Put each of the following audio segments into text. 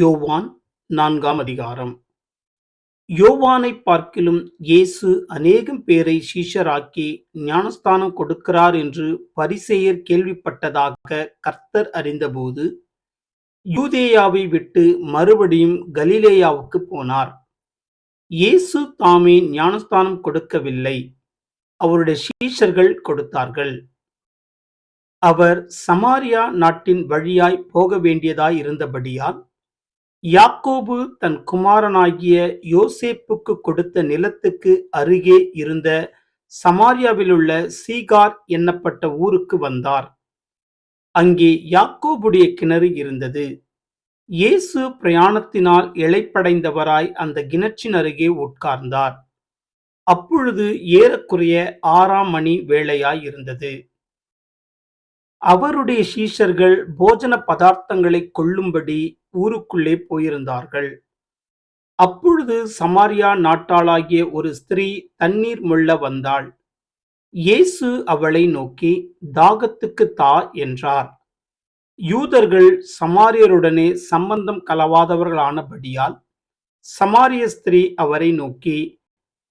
யோவான் நான்காம் அதிகாரம். யோவானை பார்க்கிலும் இயேசு அநேகம் பேரை சீஷராக்கி ஞானஸ்தானம் கொடுக்கிறார் என்று பரிசெயர் கேள்விப்பட்டதாக கர்த்தர் அறிந்தபோது யூதேயாவை விட்டு மறுபடியும் கலிலேயாவுக்கு போனார். இயேசு தாமே ஞானஸ்தானம் கொடுக்கவில்லை அவருடைய சீஷர்கள் கொடுத்தார்கள். அவர் சமாரியா நாட்டின் வழியாய் போக வேண்டியதாய் இருந்தபடியால் யாக்கோபு தன் குமாரனாகிய யோசேப்புக்கு கொடுத்த நிலத்துக்கு அருகே இருந்த சமாரியாவிலுள்ள சீகார் என்னப்பட்ட ஊருக்கு வந்தார். அங்கே யாக்கோபுடைய கிணறு இருந்தது. இயேசு பிரயாணத்தினால் இழைப்படைந்தவராய் அந்த கிணற்றின் அருகே உட்கார்ந்தார். அப்பொழுது ஏறக்குறைய ஆறாம் மணி வேளையாய் இருந்தது அவருடைய சீஷர்கள் போஜன பதார்த்தங்களை கொள்ளும்படி ஊருக்குள்ளே போயிருந்தார்கள். அப்பொழுது சமாரியா நாட்டாளாகிய ஒரு ஸ்திரீ தண்ணீர் முள்ள வந்தாள். இயேசு அவளை நோக்கி தாகத்துக்கு தா என்றார். யூதர்கள் சமாரியருடனே சம்பந்தம் கலவாதவர்களானபடியால் சமாரிய ஸ்திரீ அவரை நோக்கி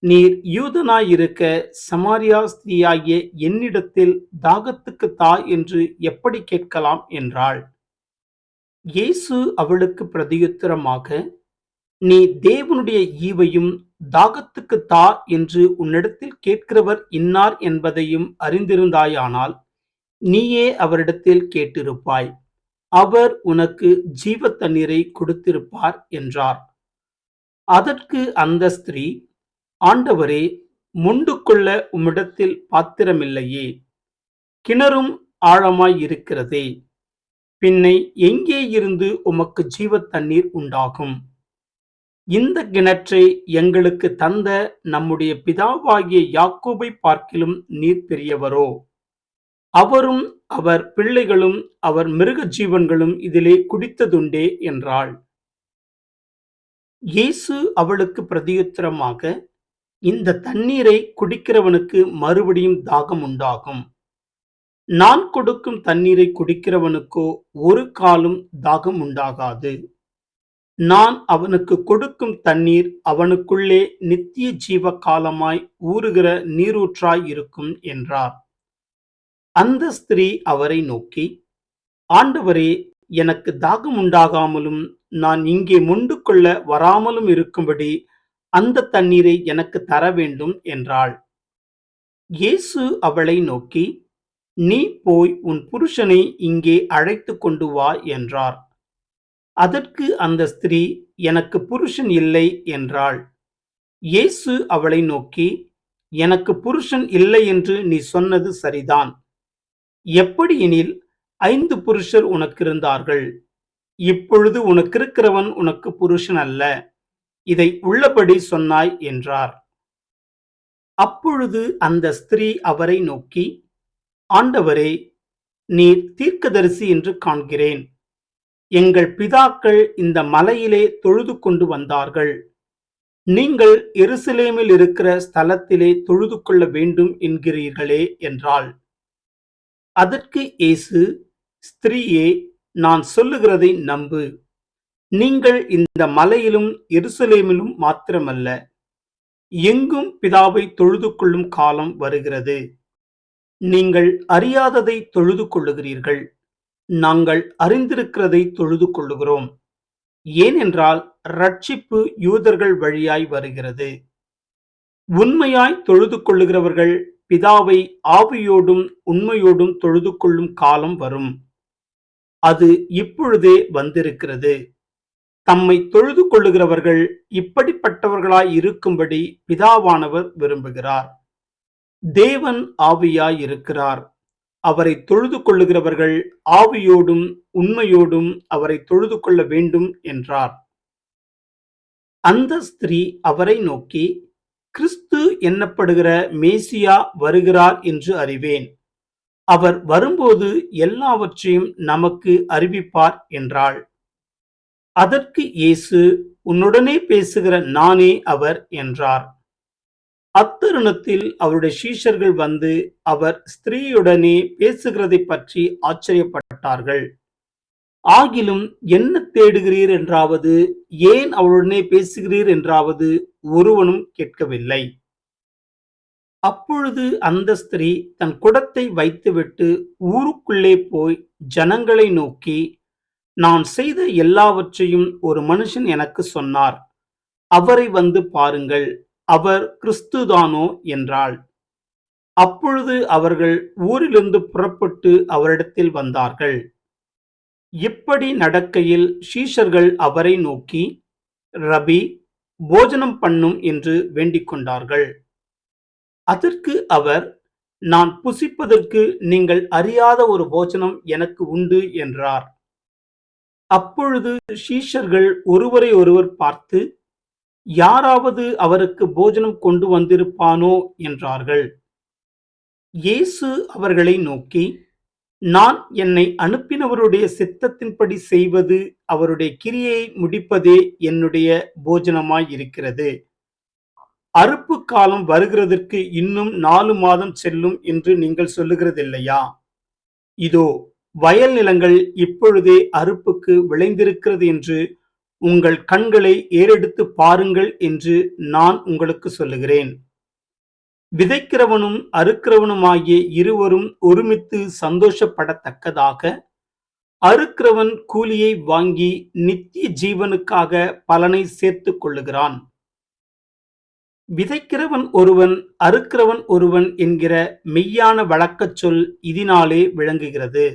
நீர் யூதனாயிருக்க சமாரியா ஸ்திரீயாகிய என்னிடத்தில் தாகத்துக்கு தா என்று எப்படி கேட்கலாம்? என்றாள். இயேசு அவளுக்கு பிரதியுத்தரமாக நீ தேவனுடைய ஈவையும் தாகத்துக்கு தா என்று உன்னிடத்தில் கேட்கிறவர் இன்னார் என்பதையும் அறிந்திருந்தாயானால் நீயே அவரிடத்தில் கேட்டிருப்பாய். அவர் உனக்கு ஜீவ தண்ணீரை கொடுத்திருப்பார் என்றார். அதற்கு அந்த ஸ்திரீ ஆண்டவரே முண்டு கொள்ள உம்மிடத்தில் பாத்திரமில்லையே. கிணறும் ஆழமாய் இருக்கிறதே. பின்னை எங்கே இருந்து உமக்கு ஜீவ தண்ணீர் உண்டாகும்? இந்த கிணற்றை எங்களுக்கு தந்த நம்முடைய பிதாவாகிய யாக்கோபை பார்க்கிலும் நீர் பெரியவரோ? அவரும் அவர் பிள்ளைகளும் அவர் மிருக ஜீவன்களும் இதிலே குடித்ததுண்டே என்றாள். இயேசு அவளுக்கு பிரதியுத்தரமாக இந்த தண்ணீரை குடிக்கிறவனுக்கு மறுபடியும் தாகம் உண்டாகும் நான் கொடுக்கும் தண்ணீரை குடிக்கிறவனுக்கோ ஒரு காலும் தாகம் உண்டாகாது. நான் அவனுக்கு கொடுக்கும் தண்ணீர் அவனுக்குள்ளே நித்திய ஜீவ காலமாய் ஊறுகிற நீரூற்றாய் இருக்கும் என்றார். அந்த ஸ்திரீ அவரை நோக்கி ஆண்டவரே எனக்கு தாகம் உண்டாகாமலும் நான் இங்கே முண்டு கொள்ள வராமலும் இருக்கும்படி அந்த தண்ணீரை எனக்கு தர வேண்டும் என்றாள். இயேசு அவளை நோக்கி நீ போய் உன் புருஷனை இங்கே அழைத்து கொண்டு வா என்றார். அதற்கு அந்த ஸ்திரீ எனக்கு புருஷன் இல்லை என்றாள். இயேசு அவளை நோக்கி எனக்கு புருஷன் இல்லை என்று நீ சொன்னது சரிதான். எப்படி எனில் ஐந்து புருஷர் உனக்கு இருந்தார்கள் இப்பொழுது உனக்கு இருக்கிறவன் உனக்கு புருஷன் அல்ல. இதை உள்ளபடி சொன்னாய் என்றார். அப்பொழுது அந்த ஸ்திரீ அவரை நோக்கி ஆண்டவரே நீர் தீர்க்கதரிசி என்று காண்கிறேன். எங்கள் பிதாக்கள் இந்த மலையிலே தொழுது கொண்டு வந்தார்கள். நீங்கள் எருசலேமில் இருக்கிற ஸ்தலத்திலே தொழுது கொள்ள வேண்டும் என்கிறீர்களே என்றாள். அதற்கு இயேசு ஸ்திரீயே நான் சொல்லுகிறதை நம்பு. நீங்கள் இந்த மலையிலும் எருசலேமிலும் மாத்திரமல்ல. எங்கும் பிதாவை தொழுது கொள்ளும் காலம் வருகிறது. நீங்கள் அறியாததை தொழுது கொள்ளுகிறீர்கள். நாங்கள் அறிந்திருக்கிறதை தொழுது கொள்ளுகிறோம். ஏனென்றால் ரட்சிப்பு யூதர்கள் வழியாய் வருகிறது. உண்மையாய் தொழுது கொள்ளுகிறவர்கள் பிதாவை ஆவியோடும் உண்மையோடும் தொழுது கொள்ளும் காலம் வரும். அது இப்பொழுதே வந்திருக்கிறது. தம்மை தொழுது கொள்ளுகிறவர்கள் இப்படிப்பட்டவர்களாய் இருக்கும்படி பிதாவானவர் விரும்புகிறார். தேவன் ஆவியாய் இருக்கிறார் அவரை தொழுது கொள்ளுகிறவர்கள் ஆவியோடும் உண்மையோடும் அவரை தொழுது கொள்ள வேண்டும் என்றார். அந்த ஸ்திரீ அவரை நோக்கி கிறிஸ்து என்னப்படுகிற மேசியா வருகிறார் என்று அறிவேன். அவர் வரும்போது எல்லாவற்றையும் நமக்கு அறிவிப்பார் என்றாள். அதற்கு இயேசு உன்னுடனே பேசுகிற நானே அவர் என்றார். அத்தருணத்தில் அவருடைய சீஷர்கள் வந்து அவர் ஸ்திரீயுடனே பேசுகிறதை பற்றி ஆச்சரியப்பட்டார்கள். ஆகிலும் என்ன தேடுகிறீர் என்றாவது ஏன் அவளுடனே பேசுகிறீர் என்றாவது ஒருவனும் கேட்கவில்லை. அப்பொழுது அந்த ஸ்திரீ தன் குடத்தை வைத்துவிட்டு ஊருக்குள்ளே போய் ஜனங்களை நோக்கி நான் செய்த எல்லாவற்றையும் ஒரு மனுஷன் எனக்கு சொன்னார். அவரை வந்து பாருங்கள். அவர் கிறிஸ்துதானோ என்றாள். அப்பொழுது அவர்கள் ஊரிலிருந்து புறப்பட்டு அவரிடத்தில் வந்தார்கள். இப்படி நடக்கையில் ஷீஷர்கள் அவரை நோக்கி ரபி போஜனம் பண்ணும் என்று வேண்டிக் கொண்டார்கள். அதற்கு அவர் நான் புசிப்பதற்கு நீங்கள் அறியாத ஒரு போஜனம் எனக்கு உண்டு என்றார். அப்பொழுது ஷீஷர்கள் ஒருவரை ஒருவர் பார்த்து யாராவது அவருக்கு போஜனம் கொண்டு வந்திருப்பானோ என்றார்கள். இயேசு அவர்களை நோக்கி நான் என்னை அனுப்பினவருடைய சித்தத்தின்படி செய்வது அவருடைய கிரியை முடிப்பதே என்னுடைய போஜனமாயிருக்கிறது. அறுப்பு காலம் வருகிறதற்கு இன்னும் நாலு மாதம் செல்லும் என்று நீங்கள் சொல்லுகிறதில்லையா? இதோ வயல் நிலங்கள் இப்பொழுதே அறுப்புக்கு விளைந்திருக்கிறது என்று உங்கள் கண்களை ஏறெடுத்து பாருங்கள் என்று நான் உங்களுக்கு சொல்லுகிறேன். விதைக்கிறவனும் அறுக்கிறவனுமாகிய இருவரும் ஒருமித்து சந்தோஷப்படத்தக்கதாக அறுக்கிறவன் கூலியை வாங்கி நித்திய ஜீவனுக்காக பலனை சேர்த்துக் கொள்ளுகிறான். விதைக்கிறவன் ஒருவன் அறுக்கிறவன் ஒருவன் என்கிற மெய்யான வழக்கச் சொல் இதனாலே விளங்குகிறது.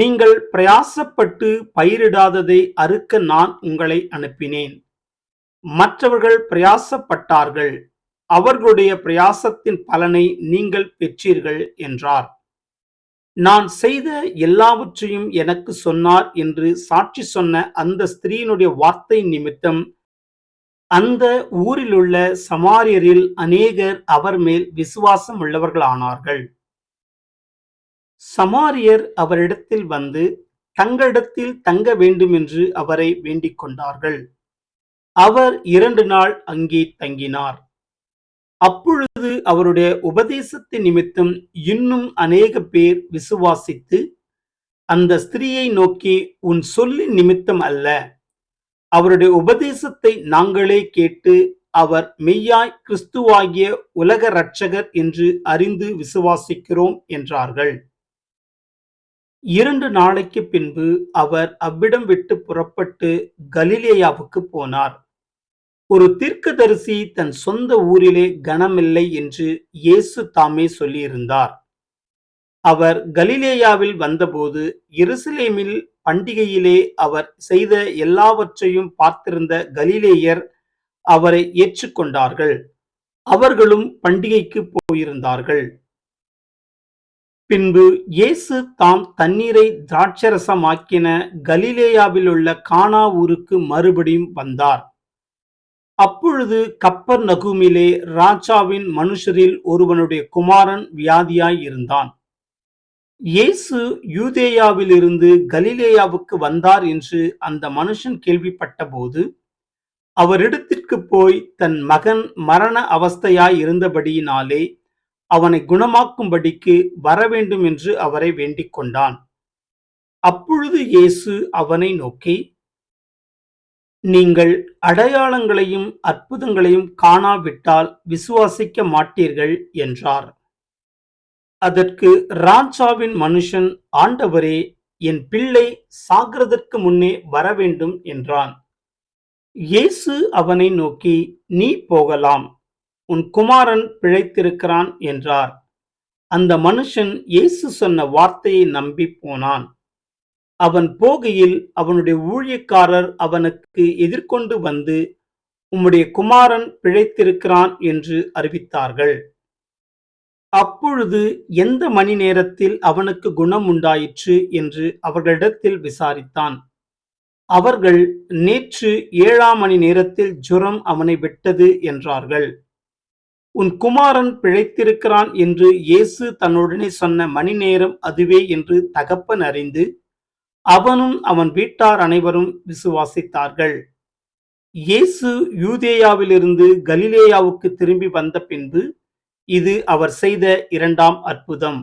நீங்கள் பிரயாசப்பட்டு பயிரிடாததை அறுக்க நான் உங்களை அனுப்பினேன். மற்றவர்கள் பிரயாசப்பட்டார்கள். அவர்களுடைய பிரயாசத்தின் பலனை நீங்கள் பெற்றீர்கள் என்றார். நான் செய்த எல்லாவற்றையும் எனக்கு சொன்னார் என்று சாட்சி சொன்ன அந்த ஸ்திரீனுடைய வார்த்தை நிமித்தம் அந்த ஊரிலுள்ள சமாரியரில் அநேகர் அவர் மேல் விசுவாசம் உள்ளவர்களானார்கள். சமாரியர் அவரிடத்தில் வந்து தங்களிடத்தில் தங்க வேண்டுமென்று அவரை வேண்டிக் கொண்டார்கள். அவர் இரண்டு நாள் அங்கே தங்கினார். அப்பொழுது அவருடைய உபதேசத்தின் நிமித்தம் இன்னும் அநேக பேர் விசுவாசித்து அந்த ஸ்திரீயை நோக்கி உன் சொல்லின் நிமித்தம் அல்ல. அவருடைய உபதேசத்தை நாங்களே கேட்டு அவர் மெய்யாய் கிறிஸ்துவாகிய உலக இரட்சகர் என்று அறிந்து விசுவாசிக்கிறோம் என்றார்கள். இரண்டு நாளைக்கு பின்பு அவர் அவ்விடம் விட்டு புறப்பட்டு கலிலேயாவுக்கு போனார். ஒரு தீர்க்கதரிசி தன் சொந்த ஊரிலே கனமில்லை என்று இயேசு தாமே சொல்லியிருந்தார். அவர் கலிலேயாவில் வந்தபோது எருசலேமில் பண்டிகையிலே அவர் செய்த எல்லாவற்றையும் பார்த்திருந்த கலிலேயர் அவரை ஏற்றுக்கொண்டார்கள். அவர்களும் பண்டிகைக்கு போயிருந்தார்கள். பின்பு இயேசு தாம் தண்ணீரை திராட்சரசமாக்கின கலிலேயாவிலுள்ள கானா ஊருக்கு மறுபடியும் வந்தார். அப்பொழுது கப்பர் நகுமிலே ராஜாவின் மனுஷரில் ஒருவனுடைய குமாரன் வியாதியாய் இருந்தான். இயேசு யூதேயாவிலிருந்து கலிலேயாவுக்கு வந்தார் என்று அந்த மனுஷன் கேள்விப்பட்டபோது அவரிடத்திற்கு போய் தன் மகன் மரண அவஸ்தையாய் இருந்தபடியினாலே அவனை குணமாக்கும்படிக்கு வரவேண்டும் என்று அவரை வேண்டிக் கொண்டான். அப்பொழுது இயேசு அவனை நோக்கி நீங்கள் அடையாளங்களையும் அற்புதங்களையும் காணாவிட்டால் விசுவாசிக்க மாட்டீர்கள் என்றார். அதற்கு ராஞ்சாவின் மனுஷன் ஆண்டவரே என் பிள்ளை சாகிறதற்கு முன்னே வரவேண்டும் என்றான். இயேசு அவனை நோக்கி நீ போகலாம். உன் குமாரன் பிழைத்திருக்கிறான் என்றார். அந்த மனுஷன் இயேசு சொன்ன வார்த்தையை நம்பி போனான். அவன் போகையில் அவனுடைய ஊழியக்காரர் அவனுக்கு எதிர்கொண்டு வந்து உம்முடைய குமாரன் பிழைத்திருக்கிறான் என்று அறிவித்தார்கள். அப்பொழுது எந்த மணி நேரத்தில் அவனுக்கு குணம் உண்டாயிற்று என்று அவர்களிடத்தில் விசாரித்தான். அவர்கள் நேற்று ஏழாம் மணி நேரத்தில் ஜுரம் அவனை விட்டது என்றார்கள். உன் குமாரன் பிழைத்திருக்கிறான் என்று இயேசு தன்னுடனே சொன்ன மணி நேரம் அதுவே என்று தகப்பன் அறிந்து அவனும் அவன் வீட்டார் அனைவரும் விசுவாசித்தார்கள். இயேசு யூதேயாவிலிருந்து கலிலேயாவுக்கு திரும்பி வந்த பின்பு இது அவர் செய்த இரண்டாம் அற்புதம்.